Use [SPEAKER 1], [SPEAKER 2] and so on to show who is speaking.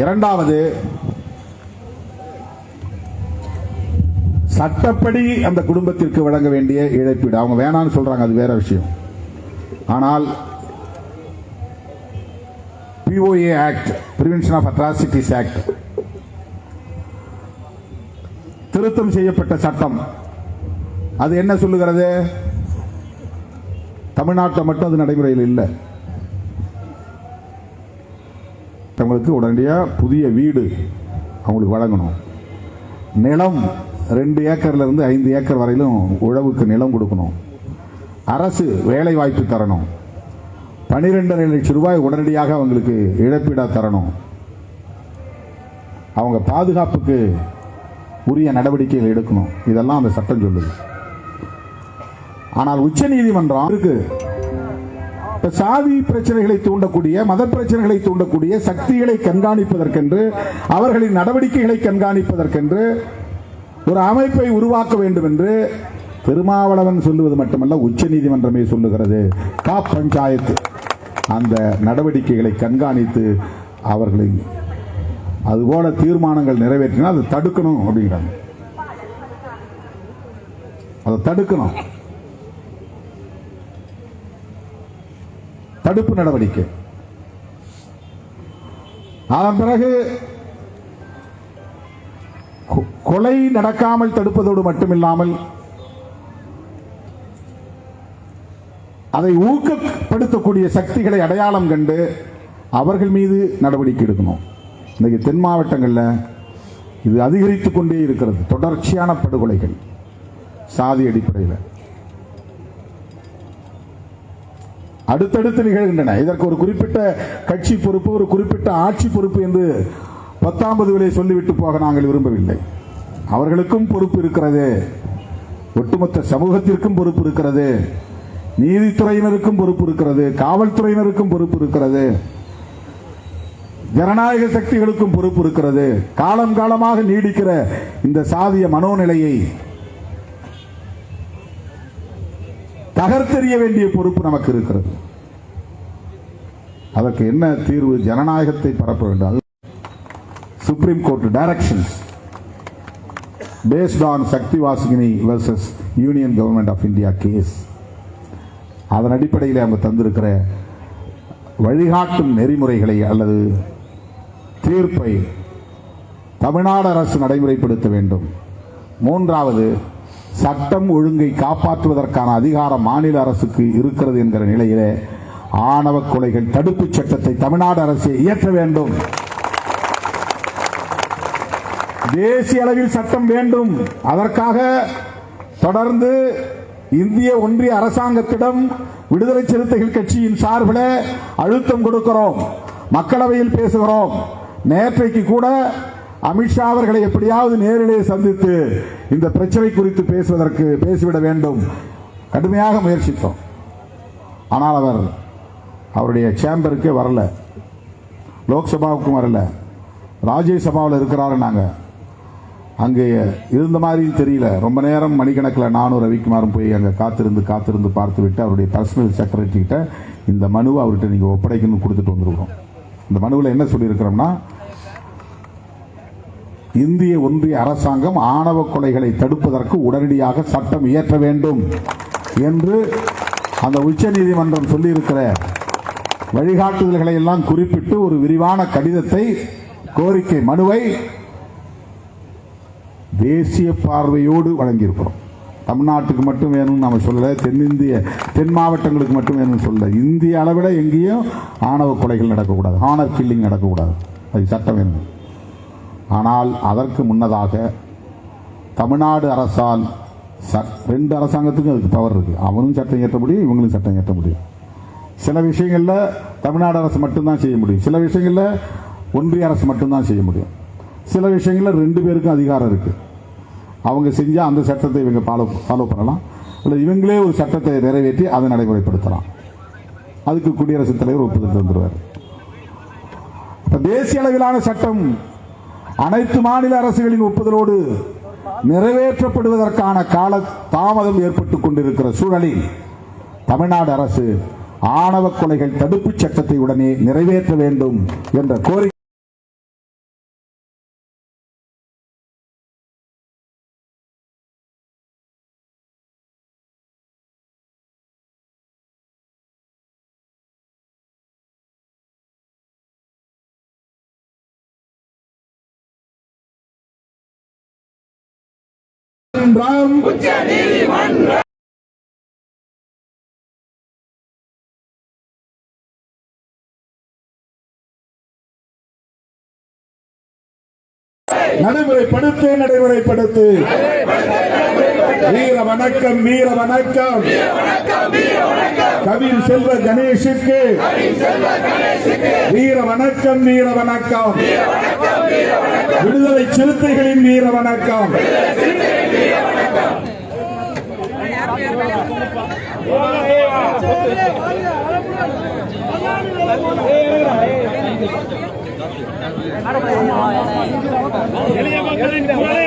[SPEAKER 1] இரண்டாவது சட்டப்படி அந்த குடும்பத்திற்கு வழங்க வேண்டிய இழப்பீடு. அவங்க வேணாம்னு சொல்றாங்க அது வேற விஷயம். ஆனால் POA act prevention of atrocities act திருத்தம் செய்யப்பட்ட சட்டம் அது என்ன சொல்லுகிறது? தமிழ்நாட்டில் மட்டும் அது நடைமுறையில் இல்லை. தங்களுக்கு உடனடியாக புதிய வீடு அவங்களுக்கு வழங்கணும். நிலம் ரெண்டு ஏக்கர்லேருந்து ஐந்து ஏக்கர் வரையிலும் உழவுக்கு நிலம் கொடுக்கணும். அரசு வேலை வாய்ப்பு தரணும் பனிரெண்டரை லட்சம் ரூபாய் உடனடியாக அவங்களுக்கு இழப்பீடாக தரணும். அவங்க பாதுகாப்புக்கு உரிய நடவடிக்கைகள் எடுக்கணும். இதெல்லாம் அந்த சட்டம் சொல்லுது. ஆனால் உச்ச நீதிமன்றம் இருக்குது சாதி பிரச்சனைகளை தூண்டக்கூடிய மத பிரச்சனைகளை தூண்டக்கூடிய சக்திகளை கண்காணிப்பதற்கென்று அவர்களின் நடவடிக்கைகளை கண்காணிப்பதற்கென்று ஒரு அமைப்பை உருவாக்க வேண்டும் என்று திருமாவளவன் சொல்லுவது மட்டுமல்ல உச்ச நீதிமன்றமே சொல்லுகிறது. கா பஞ்சாயத்து. அந்த நடவடிக்கைகளை கண்காணித்து அவர்களை அதுபோல தீர்மானங்கள் நிறைவேற்றினால் அதை தடுக்கணும் அப்படிங்கிறாங்க. அதை தடுக்கணும். தடுப்பு நடவடிக்கை. அதன் பிறகு கொ- கொலை நடக்காமல் தடுப்பதோடு மட்டுமில்லாமல் அதை ஊக்கப்படுத்தக்கூடிய சக்திகளை அடையாளம் கண்டு அவர்கள் மீது நடவடிக்கை எடுக்கணும். இன்றைக்கு தென் மாவட்டங்களில் இது அதிகரித்துக் கொண்டே இருக்கிறது. தொடர்ச்சியான படுகொலைகள் சாதி அடிப்படையில். அடுத்தடுத்து நிகழ்கின்றன. இதற்கு ஒரு குறிப்பிட்ட கட்சி பொறுப்பு ஒரு குறிப்பிட்ட ஆட்சி பொறுப்பு என்று பத்தாம்பது விலை சொல்லிவிட்டு போக நாங்கள் விரும்பவில்லை. அவர்களுக்கும் பொறுப்பு இருக்கிறது. ஒட்டுமொத்த சமூகத்திற்கும் பொறுப்பு இருக்கிறது. நீதித்துறையினருக்கும் பொறுப்பு இருக்கிறது. காவல்துறையினருக்கும் பொறுப்பு இருக்கிறது. ஜனநாயக சக்திகளுக்கும் பொறுப்பு இருக்கிறது. காலம் காலமாக நீடிக்கிற இந்த சாதிய மனோநிலையை தகர்த்தெறிய வேண்டிய பொறுப்பு நமக்கு இருக்கிறது. அதற்கு என்ன தீர்வு? ஜனநாயகத்தை பரப்ப வேண்டும். Supreme court directions based on Shakti Vahini versus union government of India case அதன் அடிப்படையில் அவங்க தந்திருக்கிற வழிகாட்டும் நெறிமுறைகளை அல்லது தீர்ப்பை தமிழ்நாடு அரசு நடைமுறைப்படுத்த வேண்டும். மூன்றாவது சட்டம் ஒழுங்கை காப்பாற்றுவதற்கான அதிகாரம் மாநில அரசுக்கு இருக்கிறது என்கிற நிலையிலே ஆணவ கொலைகள் தடுப்புச் சட்டத்தை தமிழ்நாடு அரசு இயற்ற வேண்டும். தேசிய அளவில் சட்டம் வேண்டும். அதற்காக தொடர்ந்து இந்திய ஒன்றிய அரசாங்கத்திடம் விடுதலை சிறுத்தைகள் கட்சியின் சார்பில் அழுத்தம் கொடுக்கிறோம். மக்களவையில் பேசுகிறோம். நேற்றைக்கு கூட அமித்ஷா அவர்களை எப்படியாவது நேரிலே சந்தித்து இந்த பிரச்சனை குறித்து பேசுவதற்கு பேசிவிட வேண்டும். கடுமையாக முயற்சித்தோம். ஆனால் அவர் அவருடைய சேம்பருக்கு வரல. லோக்சபாவுக்கும் வரல. ராஜ்யசபாவில் இருக்கிறாரு நாங்கள் அங்கே இருந்த மாதிரியும் தெரியல. ரொம்ப நேரம் மணிக்கணக்கில் நானும் ரவிக்குமாரும் போய் அங்கே காத்திருந்து காத்திருந்து பார்த்து விட்டு அவருடைய பர்சனல் செக்ரட்டரி கிட்ட இந்த மனுவை அவர்கிட்ட நீங்கள் ஒப்படைக்கணும்னு கொடுத்துட்டு வந்திருக்கிறோம். இந்த மனுவில் என்ன சொல்லியிருக்கிறோம்னா இந்திய ஒன்றிய அரசாங்கம் ஆணவ கொலைகளை தடுப்பதற்கு உடனடியாக சட்டம் இயற்ற வேண்டும் என்று அந்த உச்ச நீதிமன்றம் சொல்லியிருக்கிற வழிகாட்டுதல்களை எல்லாம் குறிப்பிட்டு ஒரு விரிவான கடிதத்தை கோரிக்கை மனுவை தேசிய பார்வையோடு வழங்கியிருக்கிறோம். தமிழ்நாட்டுக்கு மட்டும் வேணும்னு நம்ம சொல்லல தென்னிந்திய தென் மாவட்டங்களுக்கு மட்டும் வேணும்னு சொல்லல. இந்திய அளவில் எங்கேயும் ஆணவ கொலைகள் நடக்கக்கூடாது ஆனர் கில்லிங் நடக்கக்கூடாது. அது சட்டம் வேணும். ஆனால் அதற்கு முன்னதாக தமிழ்நாடு அரசால் ச- ரெண்டு அரசாங்கத்துக்கும் அதுக்கு பவர் இருக்குது அவனும் சட்டம் இயற்ற முடியும் இவங்களும் சட்டம் இயற்ற முடியும். சில விஷயங்களில் தமிழ்நாடு அரசு மட்டும்தான் செய்ய முடியும். சில விஷயங்களில் ஒன்றிய அரசு மட்டும்தான் செய்ய முடியும். சில விஷயங்களில் ரெண்டு பேருக்கும் அதிகாரம் இருக்குது அவங்க செஞ்சால் அந்த சட்டத்தை இவங்க ஃபாலோ ஃபாலோ பண்ணலாம். இல்லை இவங்களே ஒரு சட்டத்தை நிறைவேற்றி அதை நடைமுறைப்படுத்தலாம். அதுக்கு குடியரசுத் தலைவர் ஒப்புதல் தந்துடுவார் இப்போ தேசிய அளவிலான சட்டம் அனைத்து மாநில அரசுகளின் ஒப்புதலோடு நிறைவேற்றப்படுவதற்கான கால தாமதம் ஏற்பட்டுக் கொண்டிருக்கிற சூழலில் தமிழ்நாடு அரசு ஆணவ கொலைகள் தடுப்புச் சட்டத்தை உடனே நிறைவேற்ற வேண்டும் என்ற கோரிக்கை நீதிமன்றம் நடைமுறைப்படுத்து நடைமுறைப்படுத்து. வீர வணக்கம் வீர வணக்கம். கவின் செல்வ கணேஷுக்கு. வீர வணக்கம் வீர வணக்கம். விடுதலை சிறுத்தைகளின் வீர வணக்கம்.
[SPEAKER 2] எளிய மக்களின் குரலை